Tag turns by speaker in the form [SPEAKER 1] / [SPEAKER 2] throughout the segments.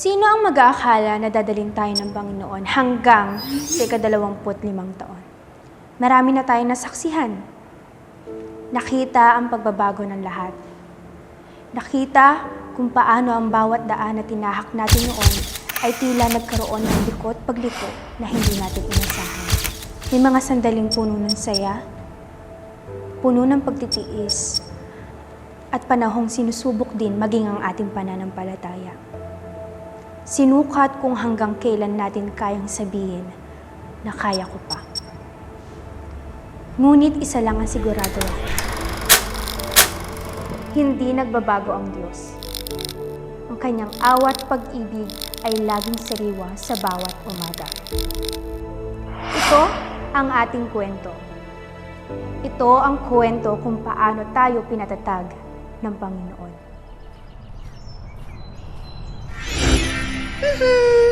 [SPEAKER 1] Sino ang mag-aakala na dadalhin tayo ng Panginoon hanggang sa ikadalawamput limang taon? Marami na tayong nasaksihan. Nakita ang pagbabago ng lahat. Nakita kung paano ang bawat daan na tinahak natin noon ay tila nagkaroon ng likot pagliko na hindi natin inasahan. May mga sandaling puno ng saya, puno ng pagtitiis, at panahong sinusubok din maging ang ating pananampalataya. Sinukat kung hanggang kailan natin kayang sabihin na kaya ko pa. Ngunit isa lang ang sigurado ako. Hindi nagbabago ang Diyos. Ang kanyang awat pag-ibig ay laging sariwa sa bawat umaga. Ito ang ating kwento. Ito ang kwento kung paano tayo pinatatag ng Panginoon.
[SPEAKER 2] 哼 哼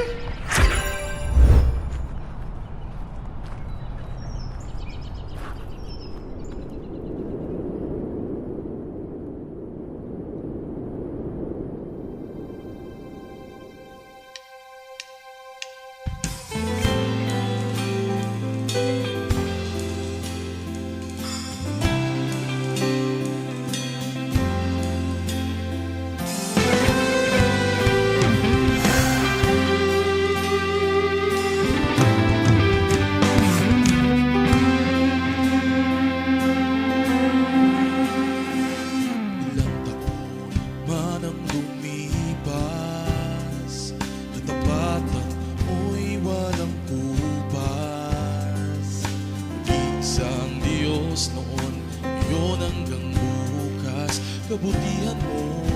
[SPEAKER 2] lobo de amor.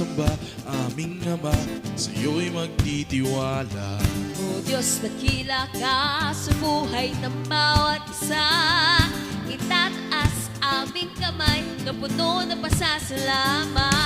[SPEAKER 3] samba aming Ama,
[SPEAKER 4] sa
[SPEAKER 2] iyo'y magtitiwala.
[SPEAKER 4] O Diyos, dakila ka sa buhay ng bawat isa. Itataas aming kamay na puno ng pasasalamat.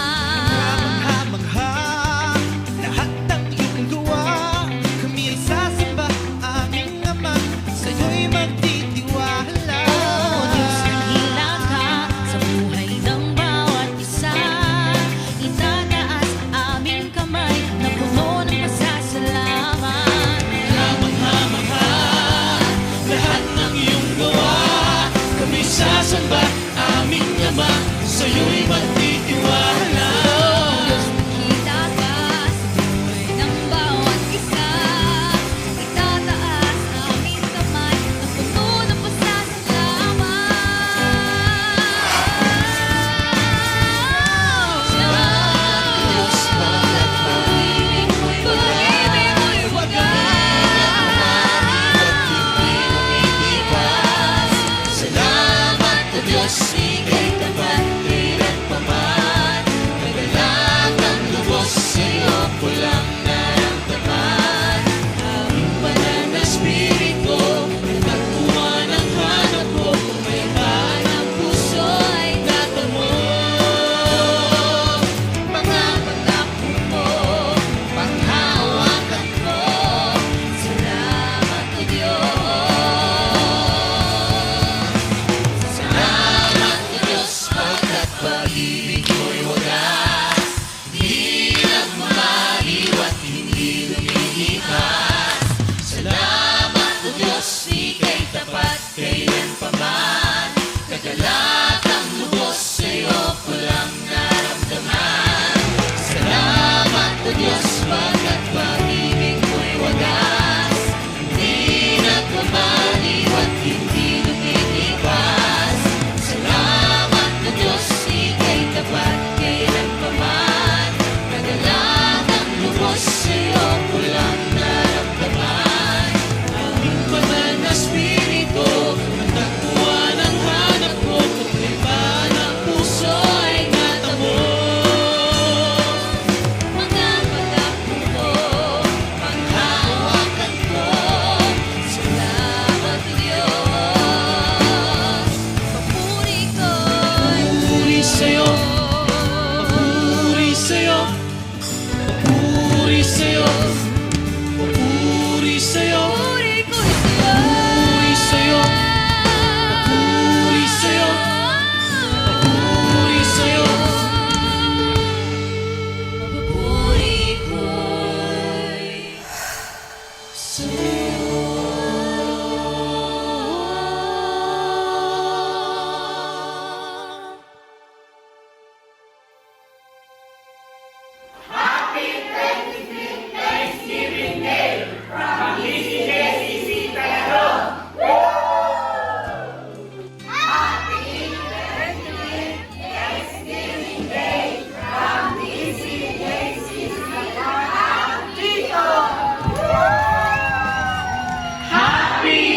[SPEAKER 2] happy.